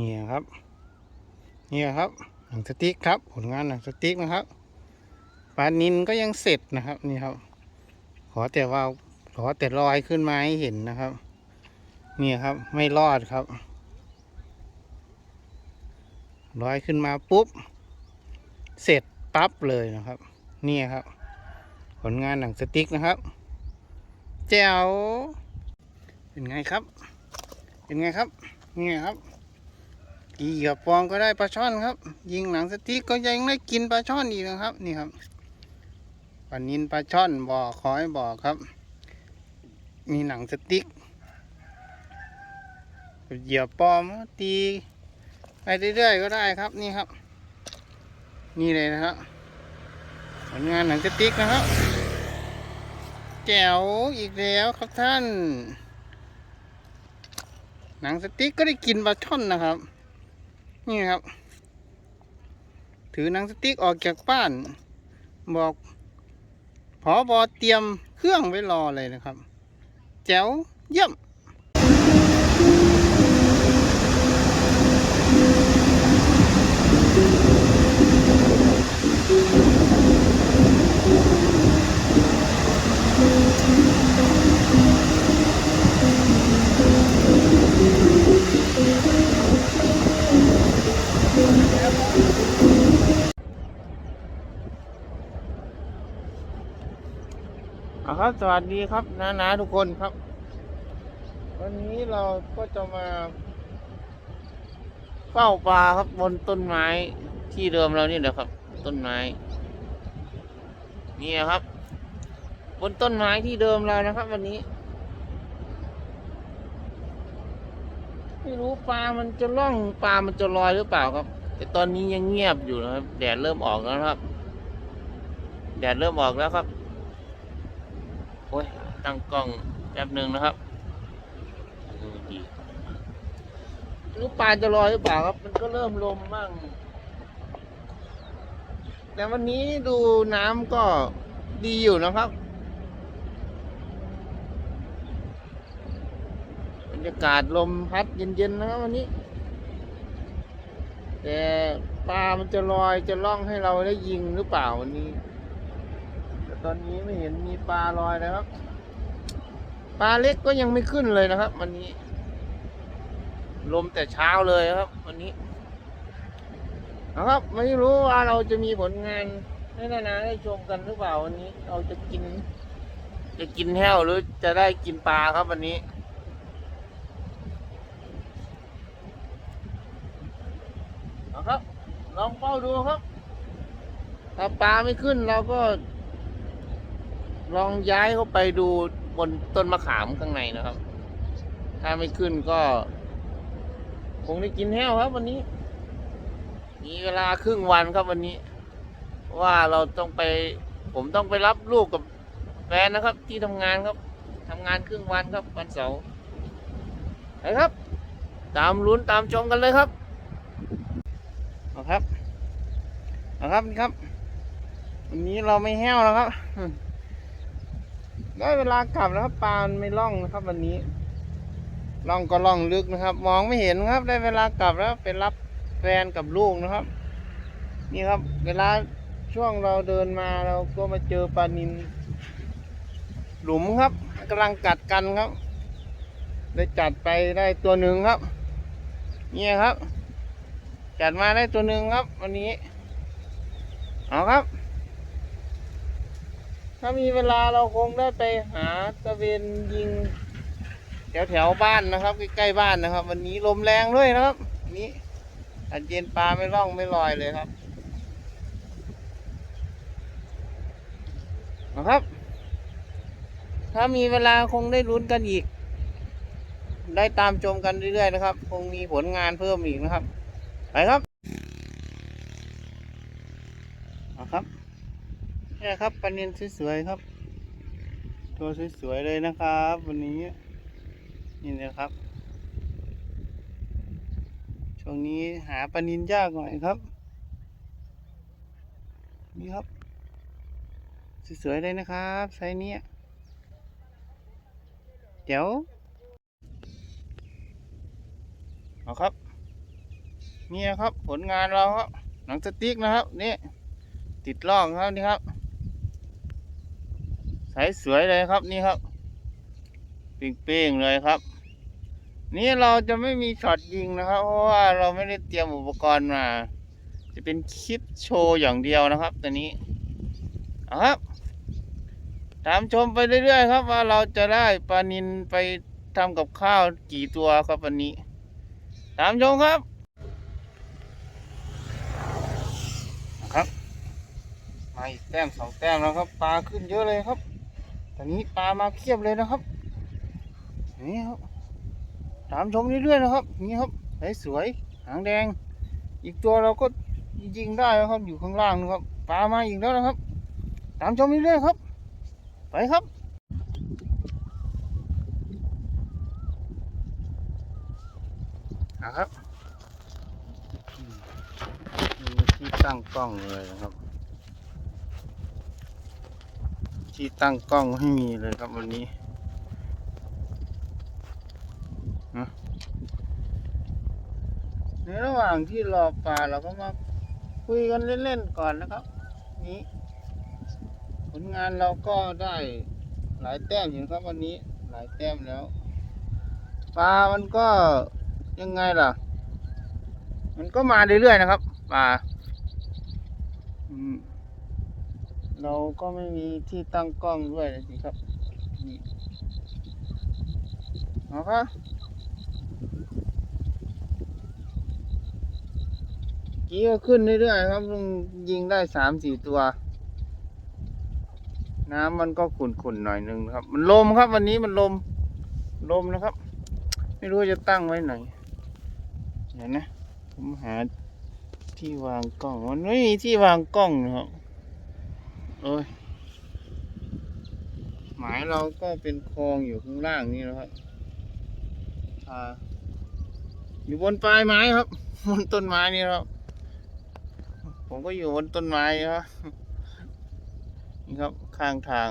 นี่ครับ นี่ครับหนังสติ๊กครับผลงานหนังสติ๊กนะครับปลานินก็ยังเสร็จนะครับนี่ครับ ขอแต่ว่าขอแต่ลอยขึ้นมาให้เห็นนะครับ นี่ครับไม่รอดครับลอยขึ้นมาปุ๊บ เสร็จปั๊บเลยนะครับ นี่ครับ ผลงานหนังสติ๊กนะครับแจ๋วเป็นไงครับ เป็นไงครับ นี่ครับ กี่เหยื่อปองก็ได้ปลาช่อนครับ ยิงหนังสติ๊กก็ยังได้กินปลาช่อนอีกนะครับ นี่ครับปลานินปลาช่อนบ่อคอยบ่อครับ มีหนังสติ๊กเหยื่อปอมตีไปเรื่อยๆก็ได้ครับนี่ครับ นี่เลยนะครับผลงานหนังสติ๊กนะครับแจ๋วอีกแล้วครับท่าน หนังสติ๊กก็ได้กินปลาช่อนนะครับ นี่ครับ ถือหนังสติ๊กออกจากบ้าน บอกพอบอเตรียมเครื่องไว้รอเลยนะครับ แจ๋วเยี่ยม ครับสวัสดีครับนานาทุกคนครับ วันนี้เราก็จะมาเฝ้าปลาครับบนต้นไม้ที่เดิมเรานี่แหละครับ ต้นไม้นี่ครับ บนต้นไม้ที่เดิมเรานะครับ วันนี้ ไม่รู้ปลามันจะล่องปลามันจะลอยหรือเปล่าครับ แต่ตอนนี้ยังเงียบอยู่นะครับ แดดเริ่มออกแล้วครับ แดดเริ่มออกแล้วครับ โอ้ย ตั้งกล้องแป๊บหนึ่งนะครับดูดีลูกปลาจะลอยหรือเปล่าครับ มันก็เริ่มลมบ้าง แต่วันนี้ดูน้ำก็ดีอยู่นะครับบรรยากาศลมพัดเย็นๆนะครับวันนี้ แต่ปลามันจะลอยจะล่องให้เราได้ยิงหรือเปล่าวันนี้ ตอนนี้ไม่เห็นมีปลาลอยเลยครับ ปลาเล็กก็ยังไม่ขึ้นเลยนะครับ วันนี้ ลมแต่เช้าเลยครับ วันนี้นะครับ ไม่รู้ว่าเราจะมีผลงานให้นานาได้ชมกันหรือเปล่าวันนี้ เราจะกิน จะกินแห้วหรือจะได้กินปลาครับวันนี้เอาครับ ลองเฝ้าดูครับ ถ้าปลาไม่ขึ้นเราก็ ลองย้ายเข้าไปดูบนต้นมะขามข้างในนะครับ ถ้าไม่ขึ้นก็ คงได้กินแห้วครับ วันนี้ มีเวลาครึ่งวันครับวันนี้ ว่าเราต้องไป ผมต้องไปรับลูกกับแฟนนะครับ ที่ทำงานครับทำงานครึ่งวันครับวันเสาร์ไปครับ ตามลุ้นตามชมกันเลยครับเอาครับเอาครับนี่ครับ วันนี้เราไม่แห้วแล้วครับ ได้เวลากลับแล้วครับปลานไม่ล่องนะครับ วันนี้ล่องก็ล่องลึกนะครับ มองไม่เห็นครับ ได้เวลากลับแล้วไปรับแฟนกับลูกนะครับ นี่ครับ เวลาช่วงเราเดินมาเราก็มาเจอปลานินหลุมครับกำลังกัดกันครับ ได้จัดไปได้ตัวหนึ่งครับเนี่ยครับ จัดมาได้ตัวหนึ่งครับ วันนี้ เอาครับ ถ้ามีเวลาเราคงได้ไปหาตะเวนยิง แถวแถวบ้านนะครับ ใกล้ๆบ้านนะครับ วันนี้ลมแรงด้วยนะครับ นี้อันเย็นปลาไม่ร่องไม่ลอยเลยครับนะครับ ถ้ามีเวลาคงได้ลุ้นกันอีก ได้ตามชมกันเรื่อยๆนะครับ คงมีผลงานเพิ่มอีกนะครับ ไปครับเอาครับ นี่ครับปลาเนียนสวยๆครับ ตัวสวยๆเลยนะครับ วันนี้ นี่นะครับ ช่วงนี้หาปลานินยากหน่อยครับ นี่ครับ สวยๆเลยนะครับไซส์นี้เดี๋ยวเอาครับ นี่นะครับ ผลงานเราครับ หนังสติ๊กนะครับ นี่ติดล่องครับนี่ครับ สสวยเลยครับนี่ครับเป้งๆเลยครับ นี่เราจะไม่มีช็อตยิงนะครับ เพราะว่าเราไม่ได้เตรียมอุปกรณ์มา จะเป็นคลิปโชว์อย่างเดียวนะครับตัวนี้เอาครับ ตามชมไปเรื่อยๆครับ ว่าเราจะได้ปลานินไปทำกับข้าวกี่ตัวครับวันนี้ ตามชมครับครับมาอีกแต้มสองแต้มแล้วครับปลาขึ้นเยอะเลยครับ ตอนนี้ปลามาเคียบเลยนะครับ นี่ครับ ตามชมเรื่อยๆนะครับ นี่ครับสวยๆหางแดง อีกตัวเราก็ยิงได้แล้วครับ อยู่ข้างล่างนะครับ ปลามาอีกแล้วนะครับ ตามชมเรื่อยๆครับ ไปครับนะครับที่ตั้งกล้องเลยนะครับ ที่ตั้งกล้องไม่มีเลยครับวันนี้ในระหว่างที่รอปลาเราก็มาคุยกันเล่นๆก่อนนะครับ นี้ ผลงานเราก็ได้หลายแต้มอยู่ครับวันนี้หลายแต้มแล้วปลามันก็ยังไงล่ะ มันก็มาเรื่อยๆนะครับปลาอืม เราก็ไม่มีที่ตั้งกล้องด้วยนะสิครับ นี่เอาครับกี้ก็ขึ้นเรื่อยๆครับลุงยิงได้สามสี่ตัว น้ำมันก็ขุ่นๆหน่อยหนึงครับ มันลมครับ วันนี้มันลม ลมนะครับ ไม่รู้จะตั้งไว้ไหนเดี๋ยวนะ ผมหาที่วางกล้องมันไม่มีที่วางกล้องนะครับ โอ้ยหมายเราก็เป็นคลองอยู่ข้างล่างนี่นะครับอ่าอยู่บนปลายไม้ครับบนต้นไม้นี่ครับ ผมก็อยู่บนต้นไม้ครับนี่ครับข้างทาง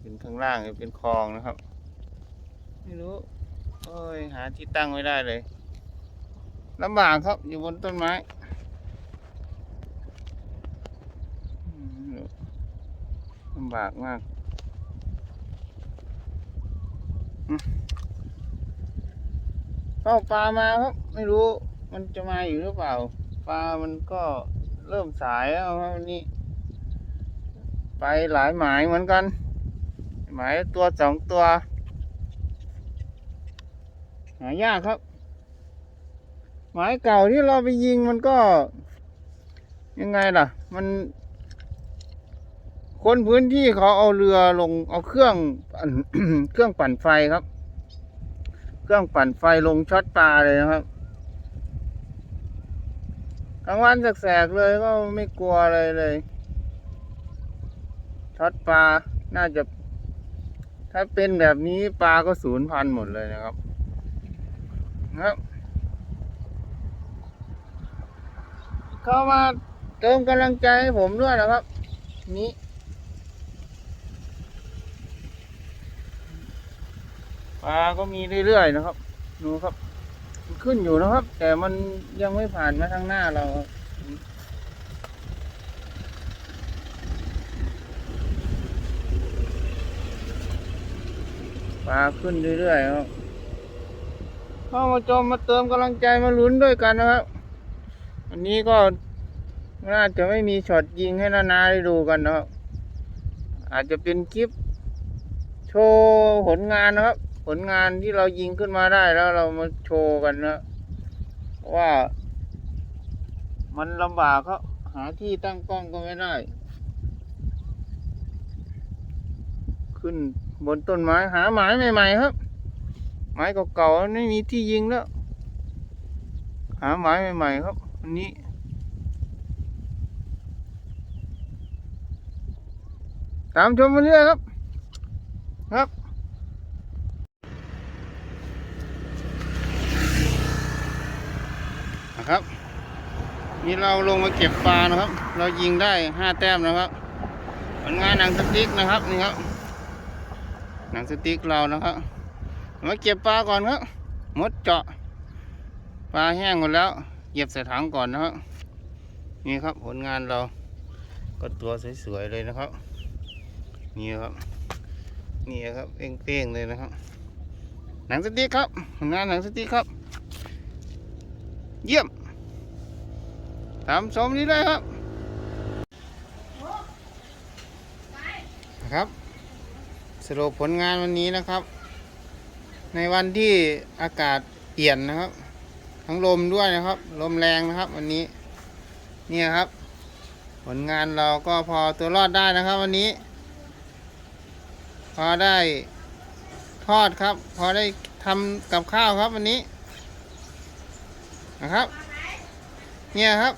เป็นข้างล่างเป็นคลองนะครับ ไม่รู้โอ้ยหาที่ตั้งไม่ได้เลยลำบากครับอยู่บนต้นไม้อืม ลำบากมากเฝ้าปลามาครับ ไม่รู้ มันจะมาอยู่หรือเปล่า ปลามันก็เริ่มสายแล้วครับวันนี้ ไปหลายหมายเหมือนกัน หมายตัวสองตัว หายากครับ หมายเก่าที่เราไปยิงมันก็ ยังไงล่ะ มัน คนพื้นที่เขาเอาเรือลงเอาเครื่องเครื่องปั่นไฟครับ เครื่องปั่นไฟลงช็อตปลาเลยนะครับกลางวันแสกๆเลยก็ไม่กลัวอะไรเลยช็อตปลาน่าจะ ถ้าเป็นแบบนี้ปลาก็สูญพันธุ์หมดเลยนะครับนะครับเข้ามาเติมกำลังใจให้ผมด้วยนะครับ นี้ ปลาก็มีเรื่อยๆนะครับ ดูครับมันขึ้นอยู่นะครับ แต่มันยังไม่ผ่านมาทางหน้าเราปลาขึ้นเรื่อยๆครับเข้ามาชมมาเติมกำลังใจมาลุ้นด้วยกันนะครับวันนี้ก็น่าจะไม่มีช็อตยิงให้นานาได้ดูกันนะครับอาจจะเป็นคลิป โชว์ผลงานนะครับ ผลงานที่เรายิงขึ้นมาได้แล้วเรามาโชว์กันนะว่ามันลำบากครับหาที่ตั้งกล้องก็ไม่ได้ ขึ้นบนต้นไม้หาหมายใหม่ๆครับ ไม้เก่าๆไม่มีที่ยิงแล้ว หาไม้ใหม่ๆครับวันนี้ตามชมมาเรื่อยครับ ครับ นะ ครับ นี่เราลงมาเก็บปลานะครับ เรายิงได้ห้าแต้มนะครับผลงานหนังสติ๊กนะครับนี่ครับ หนังสติ๊กเรานะครับ มาเก็บปลาก่อนครับมดเจาะ ปลาแห้งหมดแล้วเหยียบใส่ถังก่อนนะครับนี่ครับผลงานเราก็ตัวสวยๆเลยนะครับ นี่ครับนี่ครับเป้งๆเลยนะครับ หนังสติ๊กครับผลงานหนังสติ๊กครับ เยี่ยม ตามชมนี้เลยครับนะครับ สรุปผลงานวันนี้นะครับ ในวันที่อากาศเปลี่ยนนะครับ ทั้งลมด้วยนะครับ ลมแรงนะครับ วันนี้เนี่ยครับ ผลงานเราก็พอตัวรอดได้นะครับ วันนี้ พอได้ทอดครับ พอได้ทำกับข้าวครับวันนี้นะครับ เนี่ยครับ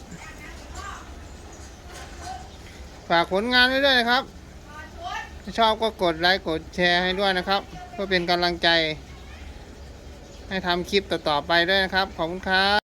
ฝากผลงานไว้ด้วยนะครับ ถ้าชอบก็กดไลค์กดแชร์ให้ด้วยนะครับ เพื่อเป็นกำลังใจ ให้ทำคลิปต่อๆไปด้วยนะครับ ขอบคุณครับ